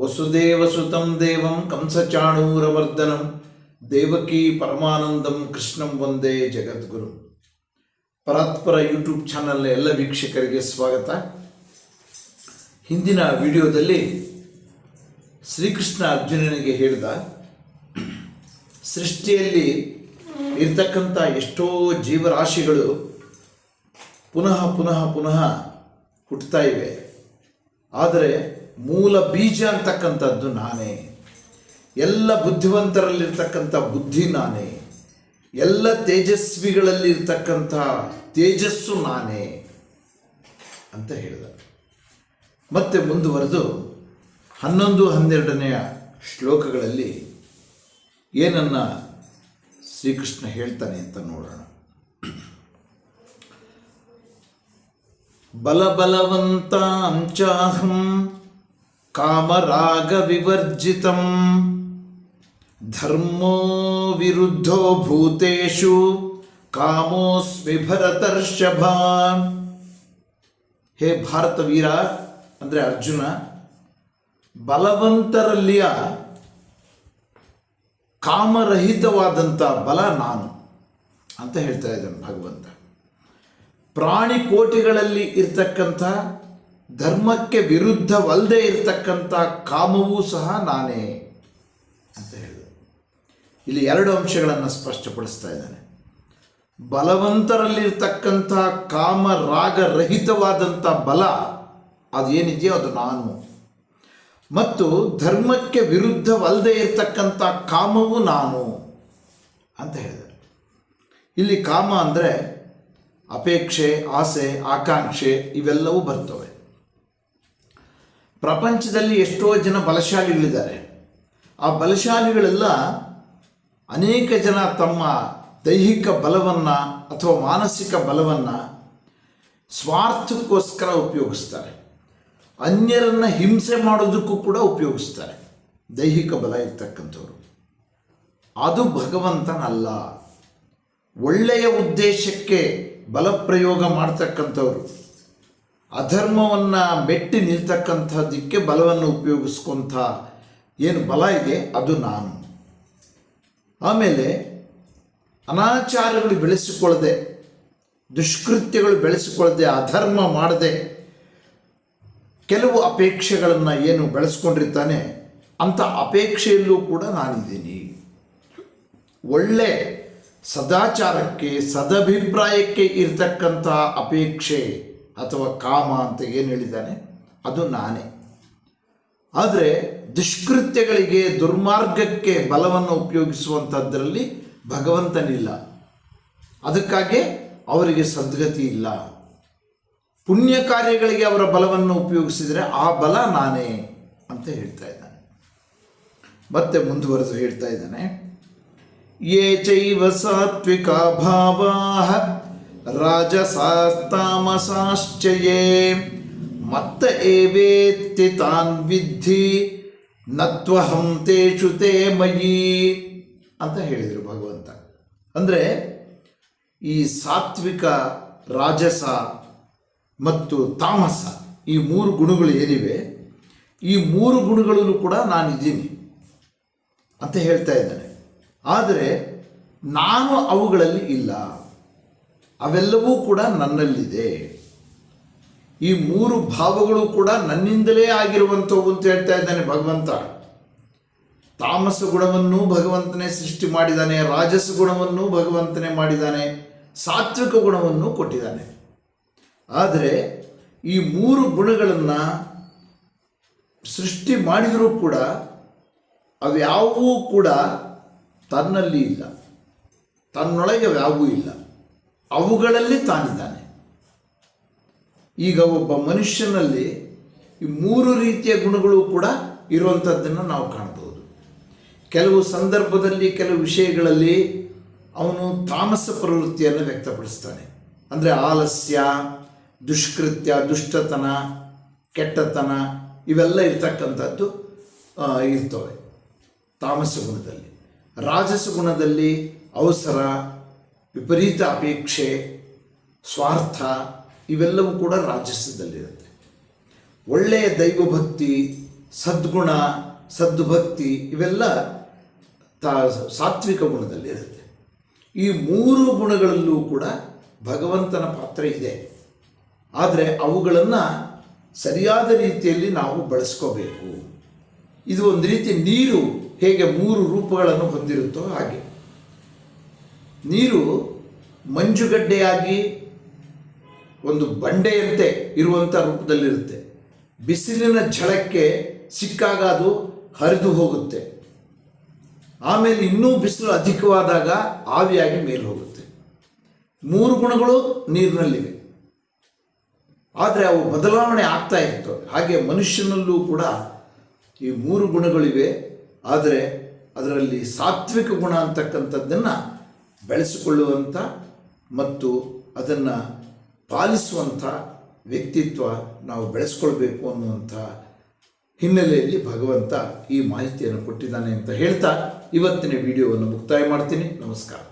ವಸುದೇವಸುತಂ ದೇವಂ ಕಂಸಚಾಣೂರವರ್ಧನಂ, ದೇವಕಿ ಪರಮಾನಂದಂ ಕೃಷ್ಣಂ ವಂದೇ ಜಗದ್ಗುರು. ಪರಾತ್ಪರ ಯೂಟ್ಯೂಬ್ ಚಾನಲ್ನ ಎಲ್ಲ ವೀಕ್ಷಕರಿಗೆ ಸ್ವಾಗತ. ಹಿಂದಿನ ವಿಡಿಯೋದಲ್ಲಿ ಶ್ರೀಕೃಷ್ಣ ಅರ್ಜುನನಿಗೆ ಹೇಳಿದ ಸೃಷ್ಟಿಯಲ್ಲಿ ಇರ್ತಕ್ಕಂಥ ಎಷ್ಟೋ ಜೀವರಾಶಿಗಳು ಪುನಃ ಪುನಃ ಪುನಃ ಹುಟ್ಟುತ್ತಾ ಇವೆ. ಆದರೆ ಮೂಲ ಬೀಜ ಅಂತಕ್ಕಂಥದ್ದು ನಾನೇ. ಎಲ್ಲ ಬುದ್ಧಿವಂತರಲ್ಲಿರ್ತಕ್ಕಂಥ ಬುದ್ಧಿ ನಾನೇ. ಎಲ್ಲ ತೇಜಸ್ವಿಗಳಲ್ಲಿರ್ತಕ್ಕಂಥ ತೇಜಸ್ಸು ನಾನೇ ಅಂತ ಹೇಳಿದ. ಮತ್ತೆ ಮುಂದುವರೆದು ಹನ್ನೊಂದು ಹನ್ನೆರಡನೆಯ ಶ್ಲೋಕಗಳಲ್ಲಿ ಏನನ್ನ ಶ್ರೀಕೃಷ್ಣ ಹೇಳ್ತಾನೆ ಅಂತ ನೋಡೋಣ. ಬಲಬಲವಂತಾಂ ಕಾಮರಾಗ ವಿವರ್ಜಿತಂ ಧರ್ಮೋ ವಿರುದ್ಧೋ ಭೂತೇಷು, ಕಾಮೋಸ್ಮಿ ಭರತರ್ಷಭ. ಹೇ ಭಾರತ ವೀರ, ಅಂದರೆ ಅರ್ಜುನ, ಬಲವಂತರಲ್ಲಿಯ ಕಾಮರಹಿತವಾದಂಥ ಬಲ ನಾನು ಅಂತ ಹೇಳ್ತಾ ಇದ್ದಾನೆ ಭಗವಂತ. ಪ್ರಾಣಿ ಕೋಟಿಗಳಲ್ಲಿ ಇರ್ತಕ್ಕಂಥ ಧರ್ಮಕ್ಕೆ ವಿರುದ್ಧವಲ್ಲದೆ ಇರತಕ್ಕಂಥ ಕಾಮವೂ ಸಹ ನಾನೇ ಅಂತ ಹೇಳಿದೆ ಇಲ್ಲಿ ಎರಡು ಅಂಶಗಳನ್ನು ಸ್ಪಷ್ಟಪಡಿಸ್ತಾ ಇದ್ದಾನೆ. ಬಲವಂತರಲ್ಲಿರ್ತಕ್ಕಂಥ ಕಾಮ ರಾಗ ರಹಿತವಾದಂಥ ಬಲ ಅದೇನಿದೆಯೋ ಅದು ನಾನು. ಮತ್ತು ಧರ್ಮಕ್ಕೆ ವಿರುದ್ಧವಲ್ಲದೆ ಇರತಕ್ಕಂಥ ಕಾಮವು ನಾನು ಅಂತ ಹೇಳಿದರು ಇಲ್ಲಿ ಕಾಮ ಅಂದರೆ ಅಪೇಕ್ಷೆ, ಆಸೆ, ಆಕಾಂಕ್ಷೆ ಇವೆಲ್ಲವೂ ಬರ್ತವೆ. ಪ್ರಪಂಚದಲ್ಲಿ ಎಷ್ಟೋ ಜನ ಬಲಶಾಲಿಗಳಿದ್ದಾರೆ. ಆ ಬಲಶಾಲಿಗಳೆಲ್ಲ ಅನೇಕ ಜನ ತಮ್ಮ ದೈಹಿಕ ಬಲವನ್ನು ಅಥವಾ ಮಾನಸಿಕ ಬಲವನ್ನು ಸ್ವಾರ್ಥಕ್ಕೋಸ್ಕರ ಉಪಯೋಗಿಸ್ತಾರೆ. ಅನ್ಯರನ್ನು ಹಿಂಸೆ ಮಾಡೋದಕ್ಕೂ ಕೂಡ ಉಪಯೋಗಿಸ್ತಾರೆ. ದೈಹಿಕ ಬಲ ಇರ್ತಕ್ಕಂಥವ್ರು. ಅದು ಭಗವಂತನಲ್ಲ. ಒಳ್ಳೆಯ ಉದ್ದೇಶಕ್ಕೆ ಬಲಪ್ರಯೋಗ ಮಾಡ್ತಕ್ಕಂಥವ್ರು. ಅಧರ್ಮವನ್ನು ಮೆಟ್ಟಿ ನಿಲ್ತಕ್ಕಂಥದ್ದಕ್ಕೆ ಬಲವನ್ನು ಉಪಯೋಗಿಸ್ಕೊಂಥ ಏನು ಬಲ ಇದೆ, ಅದು ನಾನು. ಆಮೇಲೆ ಅನಾಚಾರಗಳು ಬೆಳೆಸಿಕೊಳ್ಳದೆ, ದುಷ್ಕೃತ್ಯಗಳು ಬೆಳೆಸಿಕೊಳ್ಳದೆ, ಅಧರ್ಮ ಮಾಡದೆ ಕೆಲವು ಅಪೇಕ್ಷೆಗಳನ್ನು ಏನು ಬೆಳೆಸ್ಕೊಂಡಿರ್ತಾನೆ, ಅಂಥ ಅಪೇಕ್ಷೆಯಲ್ಲೂ ಕೂಡ ನಾನಿದ್ದೀನಿ. ಒಳ್ಳೆ ಸದಾಚಾರಕ್ಕೆ, ಸದಭಿಪ್ರಾಯಕ್ಕೆ ಇರತಕ್ಕಂಥ ಅಪೇಕ್ಷೆ ಅಥವಾ ಕಾಮ ಅಂತ ಏನು ಹೇಳಿದ್ದಾನೆ? ಅದು ನಾನೇ. ಆದರೆ ದುಷ್ಕೃತ್ಯಗಳಿಗೆ ದುರ್ಮಾರ್ಗಕ್ಕೆ ಬಲವನ್ನು ಉಪಯೋಗಿಸುವಂಥದ್ರಲ್ಲಿ ಭಗವಂತನಿಲ್ಲ. ಅದಕ್ಕಾಗಿ ಅವರಿಗೆ ಸದ್ಗತಿ ಇಲ್ಲ. ಪುಣ್ಯ ಕಾರ್ಯಗಳಿಗೆ ಅವರ ಬಲವನ್ನು ಉಪಯೋಗಿಸಿದರೆ ಆ ಬಲ ನಾನೇ ಅಂತ ಹೇಳ್ತಾ ಇದ್ದಾನೆ. ಮತ್ತೆ ಮುಂದುವರೆದು ಹೇಳ್ತಾ ಇದ್ದಾನೆ. ಯೇ ಚೈವ ಸಾತ್ವಿಕ ಭಾವಾ ರಾಜಸಾಸ್ತಾಮಸಾಶ್ಚಯೇ. ಮತ್ತ ಏವೇತ್ತಿ ತಾನ್ ವಿದ್ಧಿ? ನತ್ವಹಂ ತೇಷು ಮಯಿ. ಅಂತ ಹೇಳಿದರು ಭಗವಂತ. ಅಂದರೆ ಈ ಸಾತ್ವಿಕ ರಾಜಸ ಮತ್ತು ತಾಮಸ ಈ ಮೂರು ಗುಣಗಳು ಏನಿವೆ? ಈ ಮೂರು ಗುಣಗಳಲ್ಲೂ ಕೂಡ ನಾನಿದ್ದೀನಿ ಅಂತ ಹೇಳ್ತಾ ಇದ್ದಾನೆ. ಆದರೆ ನಾನು ಅವುಗಳಲ್ಲಿ ಇಲ್ಲ. ಅವೆಲ್ಲವೂ ಕೂಡ ನನ್ನಲ್ಲಿದೆ. ಈ ಮೂರು ಭಾವಗಳು ಕೂಡ ನನ್ನಿಂದಲೇ ಆಗಿರುವಂಥವು ಅಂತ ಹೇಳ್ತಾ ಇದ್ದಾನೆ ಭಗವಂತ. ತಾಮಸ ಗುಣವನ್ನು ಭಗವಂತನೇ ಸೃಷ್ಟಿ ಮಾಡಿದ್ದಾನೆ ರಾಜಸ ಗುಣವನ್ನು ಭಗವಂತನೇ ಮಾಡಿದ್ದಾನೆ ಸಾತ್ವಿಕ ಗುಣವನ್ನು ಕೊಟ್ಟಿದ್ದಾನೆ ಆದರೆ ಈ ಮೂರು ಗುಣಗಳನ್ನು ಸೃಷ್ಟಿ ಮಾಡಿದರೂ ಕೂಡ ಅವ್ಯಾವೂ ಕೂಡ ತನ್ನಲ್ಲಿ ಇಲ್ಲ ತನ್ನೊಳಗೆ ಅವ್ಯಾವೂ ಇಲ್ಲ. ಅವುಗಳಲ್ಲಿ ತಾನಿದ್ದಾನೆ. ಈಗ ಒಬ್ಬ ಮನುಷ್ಯನಲ್ಲಿ ಈ ಮೂರು ರೀತಿಯ ಗುಣಗಳು ಕೂಡ ಇರುವಂಥದ್ದನ್ನು ನಾವು ಕಾಣ್ಬೋದು ಕೆಲವು ಸಂದರ್ಭದಲ್ಲಿ, ಕೆಲವು ವಿಷಯಗಳಲ್ಲಿ ಅವನು ತಾಮಸ ಪ್ರವೃತ್ತಿಯನ್ನು ವ್ಯಕ್ತಪಡಿಸ್ತಾನೆ. ಅಂದರೆ ಆಲಸ್ಯ, ದುಷ್ಕೃತ್ಯ, ದುಷ್ಟತನ, ಕೆಟ್ಟತನ ಇವೆಲ್ಲ ಇರ್ತಕ್ಕಂಥದ್ದು ಇರ್ತವೆ. ತಾಮಸ ಗುಣದಲ್ಲಿ. ರಾಜಸ ಗುಣದಲ್ಲಿ ಅವಸರ ವಿಪರೀತ ಅಪೇಕ್ಷೆ, ಸ್ವಾರ್ಥ ಇವೆಲ್ಲವೂ ಕೂಡ ರಾಜಸ್ಯದಲ್ಲಿರುತ್ತೆ ಒಳ್ಳೆಯ ದೈವಭಕ್ತಿ, ಸದ್ಗುಣ, ಸದ್ಭಕ್ತಿ ಇವೆಲ್ಲ ತಾ ಸಾತ್ವಿಕ ಗುಣದಲ್ಲಿರುತ್ತೆ. ಈ ಮೂರು ಗುಣಗಳಲ್ಲೂ ಕೂಡ ಭಗವಂತನ ಪಾತ್ರ ಇದೆ. ಆದರೆ ಅವುಗಳನ್ನು ಸರಿಯಾದ ರೀತಿಯಲ್ಲಿ ನಾವು ಬಳಸ್ಕೋಬೇಕು. ಇದು ಒಂದು ರೀತಿ ನೀರು ಹೇಗೆ ಮೂರು ರೂಪಗಳನ್ನು ಹೊಂದಿರುತ್ತೋ ಹಾಗೆ. ನೀರು ಮಂಜುಗಡ್ಡೆಯಾಗಿ ಒಂದು ಬಂಡೆಯಂತೆ ಇರುವಂಥ ರೂಪದಲ್ಲಿರುತ್ತೆ. ಬಿಸಿಲಿನ ಝಳಕ್ಕೆ ಸಿಕ್ಕಾಗ ಅದು ಹರಿದು ಹೋಗುತ್ತೆ. ಆಮೇಲೆ ಇನ್ನೂ ಬಿಸಿಲು ಅಧಿಕವಾದಾಗ ಆವಿಯಾಗಿ ಮೇಲೆ ಹೋಗುತ್ತೆ. ಮೂರು ಗುಣಗಳು ನೀರಿನಲ್ಲಿವೆ. ಆದರೆ ಅವು ಬದಲಾವಣೆ ಆಗ್ತಾ ಇತ್ತು ಹಾಗೆ ಮನುಷ್ಯನಲ್ಲೂ ಕೂಡ ಈ ಮೂರು ಗುಣಗಳಿವೆ. ಆದರೆ ಅದರಲ್ಲಿ ಸಾತ್ವಿಕ ಗುಣ ಅಂತಕ್ಕಂಥದ್ದನ್ನು ಬೆಳೆಸಿಕೊಳ್ಳುವಂಥ ಮತ್ತು ಅದನ್ನು ಪಾಲಿಸುವಂಥ ವ್ಯಕ್ತಿತ್ವ ನಾವು ಬೆಳೆಸ್ಕೊಳ್ಬೇಕು ಅನ್ನುವಂಥ ಹಿನ್ನೆಲೆಯಲ್ಲಿ ಭಗವಂತ ಈ ಮಾಹಿತಿಯನ್ನು ಕೊಟ್ಟಿದ್ದಾನೆ ಅಂತ ಹೇಳ್ತಾ ಇವತ್ತಿನ ವಿಡಿಯೋವನ್ನು ಮುಕ್ತಾಯ ಮಾಡ್ತೀನಿ. ನಮಸ್ಕಾರ.